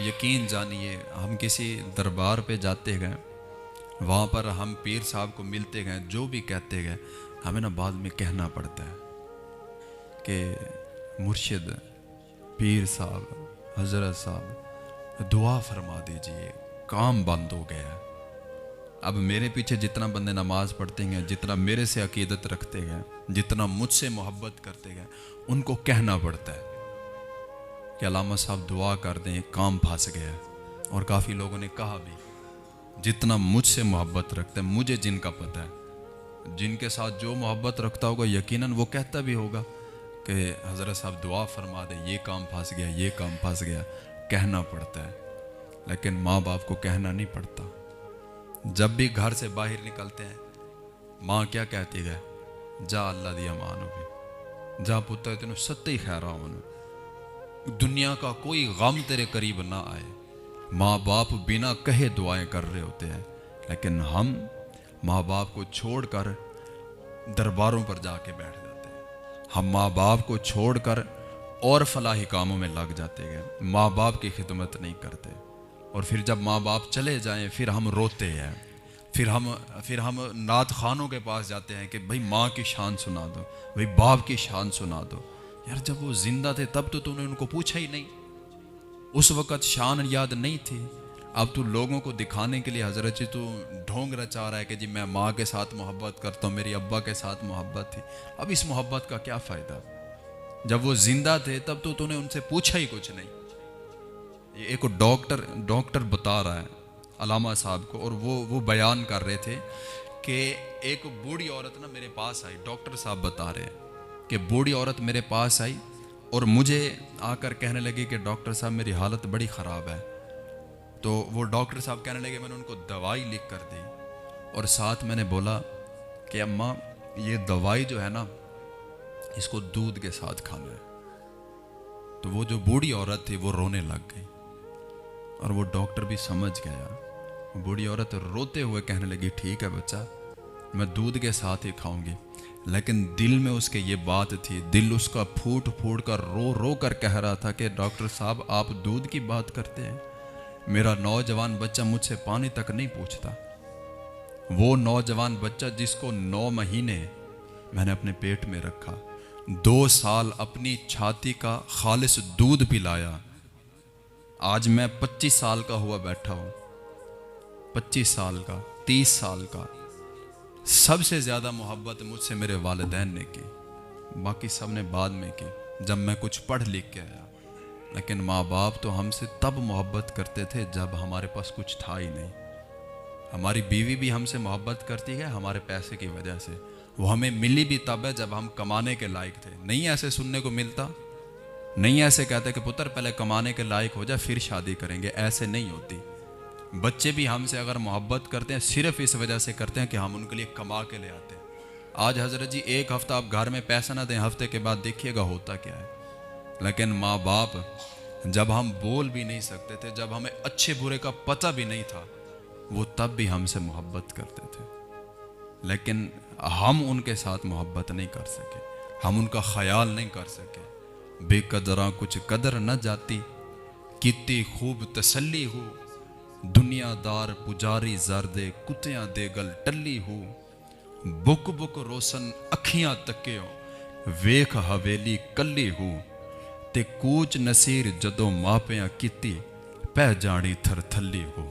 यकीन जानिए, हम किसी दरबार पे जाते गए, वहाँ पर हम पीर साहब को मिलते गए, जो भी कहते गए, हमें ना बाद में कहना पड़ता है कि मुर्शिद, पीर साहब, हज़रत साहब, दुआ फरमा दीजिए, काम बंद हो गया अब मेरे पीछे जितना बंदे नमाज़ पढ़ते हैं, जितना मेरे से अकीदत रखते हैं, जितना मुझसे मोहब्बत करते हैं, उनको कहना पड़ता है। कि अलामा साहब दुआ कर दें काम फंस गया। और काफ़ी लोगों ने कहा भी, जितना मुझसे मोहब्बत रखते हैं, मुझे जिनका पता है। जिनके साथ जो मोहब्बत रखता होगा, यकीनन वो कहता भी होगा कि हज़रत साहब दुआ फरमा दें, ये काम फंस गया, ये काम फंस गया। कहना पड़ता है, लेकिन माँ बाप को कहना नहीं पड़ता। जब भी घर से बाहर निकलते हैं, माँ क्या कहती है? जा अल्लाह दिया मान भी जा पुत्र, तेन सत्य ही खैरा होना। दुनिया का कोई गम तेरे करीब ना आए। माँ बाप बिना कहे दुआएँ कर रहे होते हैं, लेकिन हम माँ बाप को छोड़कर दरबारों पर जाके बैठ जाते हैं। हम माँ बाप को छोड़कर और फलाही कामों में लग जाते हैं। माँ बाप की खिदमत नहीं करते। और फिर जब माँ बाप चले जाएँ, फिर हम रोते हैं। फिर हम फिर हम नात खानों के पास जाते हैं कि, भाई माँ की शान सुना दो, भाई बाप की शान सुना दो। यार जब वो ज़िंदा थे, तब तो तूने उनको पूछा ही नहीं। उस वक़्त शान याद नहीं थी। अब तू लोगों को दिखाने के लिए, हज़रत जी, तू ढोंग रचा रहा है कि जी, मैं माँ के साथ मोहब्बत करता हूँ, मेरी अब्बा के साथ मोहब्बत थी। अब इस मोहब्बत का क्या फ़ायदा? जब वो ज़िंदा थे, तब तो तूने उनसे पूछा ही कुछ नहीं। एक डॉक्टर डॉक्टर बता रहा है, अलामा साहब को, और वो वो बयान कर रहे थे कि एक बूढ़ी औरत ना मेरे पास आई, डॉक्टर साहब बता रहे हैं। कि बूढ़ी औरत मेरे पास आई और मुझे आकर कहने लगी कि डॉक्टर साहब, मेरी हालत बड़ी ख़राब है। तो वो डॉक्टर साहब कहने लगे, मैंने उनको दवाई लिख कर दी और साथ मैंने बोला कि अम्मा, ये दवाई जो है ना, इसको दूध के साथ खाना है। तो वो जो बूढ़ी औरत थी, वो रोने लग गई और वो डॉक्टर भी समझ गया। बूढ़ी औरत रोते हुए कहने लगी, ठीक है बच्चा, मैं दूध के साथ ही खाऊँगी। लेकिन दिल में उसके ये बात थी, दिल उसका फूट फूट कर रो रो कर कह रहा था कि, डॉक्टर साहब, आप दूध की बात करते हैं। मेरा नौजवान बच्चा मुझसे पानी तक नहीं पूछता। वो नौजवान बच्चा जिसको नौ महीने मैंने अपने पेट में रखा, दो साल अपनी छाती का खालिश दूध पिलाया। आज मैं पच्चीस साल का हुआ बैठा हूँ। पच्चीस साल का, तीस साल का। सबसे ज़्यादा मोहब्बत मुझसे मेरे वालदेन ने की। बाकी सबने बाद में की, जब मैं कुछ पढ़ लिख के आया। लेकिन माँ बाप तो हमसे तब मोहब्बत करते थे जब हमारे पास कुछ था ही नहीं। हमारी बीवी भी हमसे मोहब्बत करती है, हमारे पैसे की वजह से। वो हमें मिली भी तब है जब हम कमाने के लायक थे। नहीं ऐसे सुनने को मिलता। नहीं ऐसे कहते कि, पुत्र, पहले कमाने के लायक हो जाए फिर शादी करेंगे। ऐसे नहीं होती। बच्चे भी हमसे अगर मोहब्बत करते हैं, सिर्फ़ इस वजह से करते हैं कि हम उनके लिए कमा के ले आते हैं। आज हज़रत जी, एक हफ़्ता आप घर में पैसा ना दें, हफ़्ते के बाद देखिएगा होता क्या है। लेकिन माँ बाप जब हम बोल भी नहीं सकते थे, जब हमें अच्छे बुरे का पता भी नहीं था, वो तब भी हमसे मोहब्बत करते थे। लेकिन हम उनके साथ मोहब्बत नहीं कर सके, हम उनका ख्याल नहीं कर सके। बेकदरा कुछ कदर न जाती, कितनी खूब तसल्ली हो दुनियादार पुजारी जरदे कुत्तियां दे गल टल्ली हो बुक बुक रोशन अखियां तकियो ਵੇਖ ਹਵੇਲੀ ਕੱਲੀ ਹੋ ਤੇ ਕੂਚ ਨਸੀਰ ਜਦੋਂ ਮਾਪਿਆਂ ਕੀਤੀ पह जानी थर थल्ली हो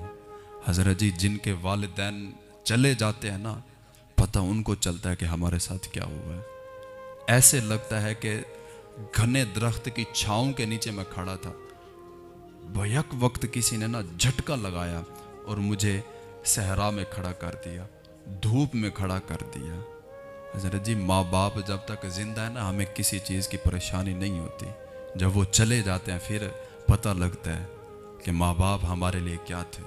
हजरत जी जिनके वालदेन चले जाते हैं ना पता उनको चलता है कि हमारे साथ क्या हुआ है ऐसे लगता है कि घने दरख्त की छाँव के नीचे मैं खड़ा था भयक वक्त किसी ने ना झटका लगाया और मुझे सहरा में खड़ा कर दिया, धूप में खड़ा कर दिया। हज़रत जी माँ बाप जब तक ज़िंदा है ना, हमें किसी चीज़ की परेशानी नहीं होती। जब वो चले जाते हैं, फिर पता लगता है कि माँ बाप हमारे लिए क्या थे।